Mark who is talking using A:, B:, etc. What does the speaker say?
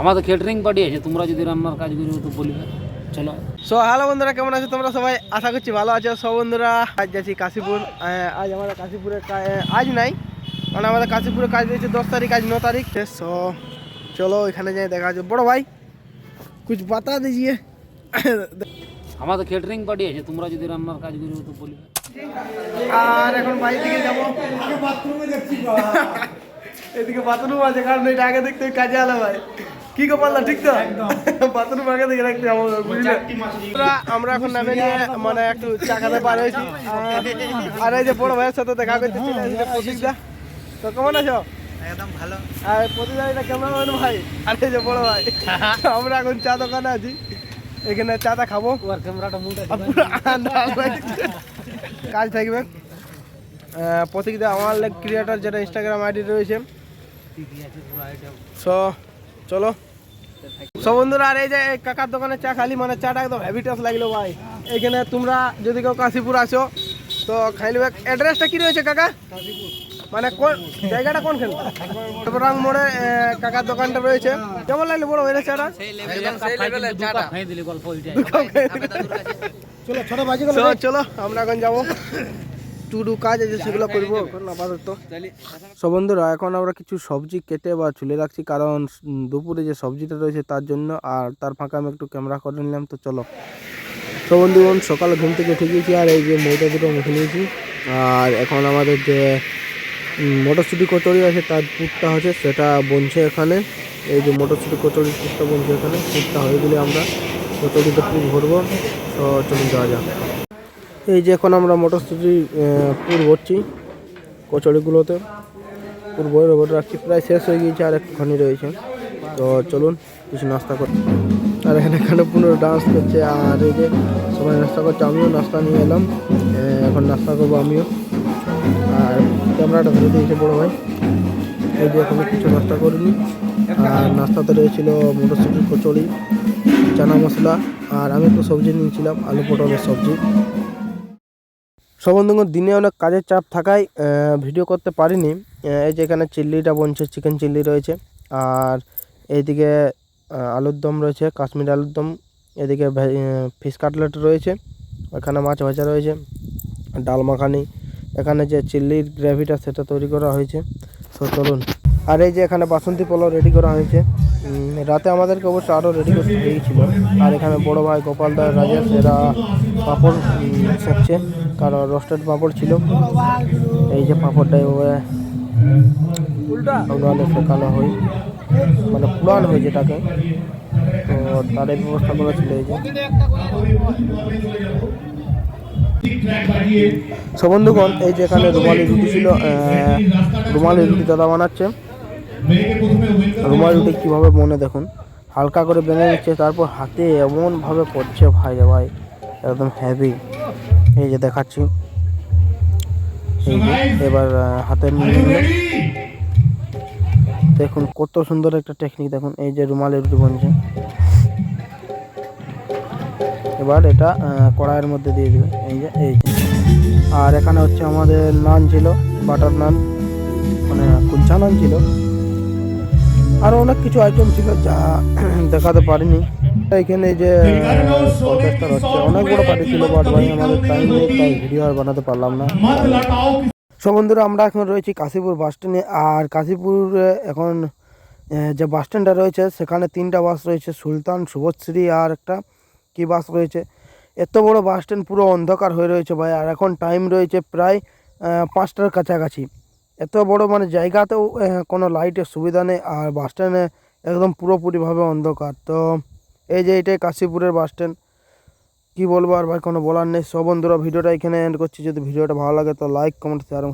A: আমাদের catering party আছে তোমরা যদি রান্নার কাজ করবে তো বলবে। চলো।
B: সো হ্যালো বন্ধুরা কেমন আছো তোমরা সবাই? আশা করছি ভালো আছো। সব বন্ধুরা আজ যাচ্ছি কাশীপুর। আজ আমাদের কাশীপুরে আজ নাই মানে আমাদের কাশীপুরে কাজ দিয়েছে দশ তারিখ আজ ন তারিখ। সো চলো এখানে যাই দেখা আছে বড় ভাই কুছ বাতা দিজিয়ে
A: আমাদের কেটারিং পার্টি আছে তোমরা যদি রান্নার কাজ করবে তো বলবে।
B: আর এখন বাড়ির দিকে যাব। এদিকে বাথরুম আছে কারণ এটা আগে দেখতে কাজে আলো ভাই। কি গো পাল্লা ঠিক তো? বাথরুম আগে দেখে রাখতে আমরা- আমরা এখন নামে নিয়ে মানে একটু চা খাতে পার হয়েছি। আর- এই যে বড় ভাইয়ের সাথে দেখা করতে প্রতীকদা তো কেমন আছো?
C: একদম ভালো।
B: আর প্রতিদা এটা কেমন ভাই? আর এই যে বড় ভাই আমরা এখন চা দোকানে আছি। এখানে চাটা খাব।
A: ক্যামেরাটা।
B: কাজ থাকবে। প্রতীকদা আমার ক্রিয়েটার যেটা ইনস্টাগ্রাম আইডি রয়েছে। সো চলো। সব বন্ধুরা আর এই যে এই কাকার দোকানে চা খালি মানে চাটা একদম হ্যাভিটাস লাগল ভাই। এখানে তোমরা যদি কেউ কাশীপুর আসো তো খাইলে অ্যাড্রেসটা কি রয়েছে কাকা? মানে কোন জায়গাটা কোন কোনখানে? রং মোড়ে কাকার দোকানটা রয়েছে। কেমন লাগল বড় ভাইরা চাটা?
A: খাই দিলি গল্প ওইটাই
B: চলো ছোট বাজি চলো। আমরা এখন যাব। টুডু কাজ আছে সেগুলো করব। এখন আপাতত। সব বন্ধুরা এখন আমরা কিছু সবজি কেটে বা চুলে রাখছি কারণ দুপুরে যে সবজিটা রয়েছে তার জন্য আর তার ফাঁকা আমি একটু ক্যামেরা করে নিলাম তো চলো। সব বন্ধুগণ সকালে ঘুম থেকে উঠে গিয়েছি আর এই যে মৌটা দুটো মুখে নিয়েছি। আর এখন আমাদের যে মটরশুঁটি কচুরি আছে তার পুরটা হচ্ছে সেটা বনছে এখানে। এই যে মটরশুঁটি কচুরির পুরটা বনছে এখানে পুরটা হয়ে গেলে আমরা কচুরিতে পুর ভরবো। তো চলুন যাওয়া যাক। এই যে এখন আমরা মটরশুঁটি পুর ভরছি কচুরিগুলোতে। পুর ভরে ভরে রাখছি, প্রায় শেষ হয়ে গিয়েছে, আর একটুখানি রয়েছে। তো চলুন, কিছু নাস্তা করি। আর এখানে এখানে পুরো ডান্স করছে, আর এই যে সবাই নাস্তা করছে, আমিও নাস্তা নিয়ে এলাম। এখন নাস্তা করব আমিও। আর ক্যামেরাটা ধরে দিয়েছে বড় ভাই। এই যে এখনও কিছু নাস্তা করিনি। আর নাস্তাতে রয়েছিল মটরশুঁটির কচুরি, চানা মশলা। আর আমি একটু সবজি নিয়েছিলাম, আলু পটলের সবজি। সব বন্ধুগণ দিনে অনেক কাজের চাপ থাকায় ভিডিও করতে পারিনি। এই যে এখানে চিল্লিটা বনছে, চিকেন চিল্লি রয়েছে, আর এইদিকে আলুর দম রয়েছে, কাশ্মীর আলুর দম, এদিকে ফিশ কাটলেট রয়েছে এখানে মাছ ভাজা রয়েছে, ডাল মাখানি, এখানে যে চিল্লির গ্রেভিটা সেটা তৈরি করা হয়েছে। তো চলুন। আর এই যে এখানে বাসন্তী পোলাও রেডি করা হয়েছে। রাতে আমাদেরকে অবশ্য আরও রেডি করতে হয়েছিল আর এখানে বড় ভাই গোপাল দা রাজেশ এরা পাঁপড় সেঁকছে কারণ রোস্টেড পাঁপড় ছিল। এই যে পাঁপড়টা এভাবে উনানে শেখানো হয় মানে পুরান হয় যেটাকে তো তার এই ব্যবস্থা করা ছিল এই যে। সো বন্ধুগণ এই যে এখানে রুমালি রুটি ছিল রুমালি রুটি দাদা বানাচ্ছে। রুমালি রুটি কীভাবে মনে দেখুন? হালকা করে বেঁধে নিচ্ছে তারপর হাতে এমনভাবে করছে ভাই রে ভাই একদম হেভি এই যে দেখাচ্ছি। এবার হাতে দেখুন কত সুন্দর একটা টেকনিক দেখুন এই যে রুমালি রুটি বনছে এবার এটা কড়াইয়ের মধ্যে দিয়ে দিবে এই যে এই আর এখানে হচ্ছে আমাদের নান ছিল বাটার নান মানে কুলচা নান ছিল। আরও অনেক কিছু আইটেম ছিল যা দেখাতে পারিনি। এখানে যে অনেক বড় পার্টি ছিল আমাদের ভিডিও আর বানাতে পারলাম না। সব বন্ধুরা, আমরা এখন রয়েছি কাশীপুর বাস স্ট্যান্ডে আর কাশীপুরে এখন যে বাস স্ট্যান্ডটা রয়েছে, সেখানে তিনটা বাস রয়েছে, সুলতান শুভশ্রী আর একটা কি বাস রয়েছে। এত বড় বাস স্ট্যান্ড পুরো অন্ধকার হয়ে রয়েছে ভাই, আর এখন টাইম রয়েছে প্রায় পাঁচটার কাছাকাছি। এত বড় মানে জায়গাতেও কোনো লাইটের সুবিধা নেই আর বাস স্ট্যান্ডে একদম পুরোপুরিভাবে অন্ধকার। তো এই যে এটাই কাশীপুরের বাস স্ট্যান্ড। কী বলব আর ভাই, কোনো বলার নেই। সব বন্ধুরা, ভিডিওটা এখানে এন্ড করছি। যদি ভিডিওটা ভালো লাগে তো লাইক কমেন্ট শেয়ার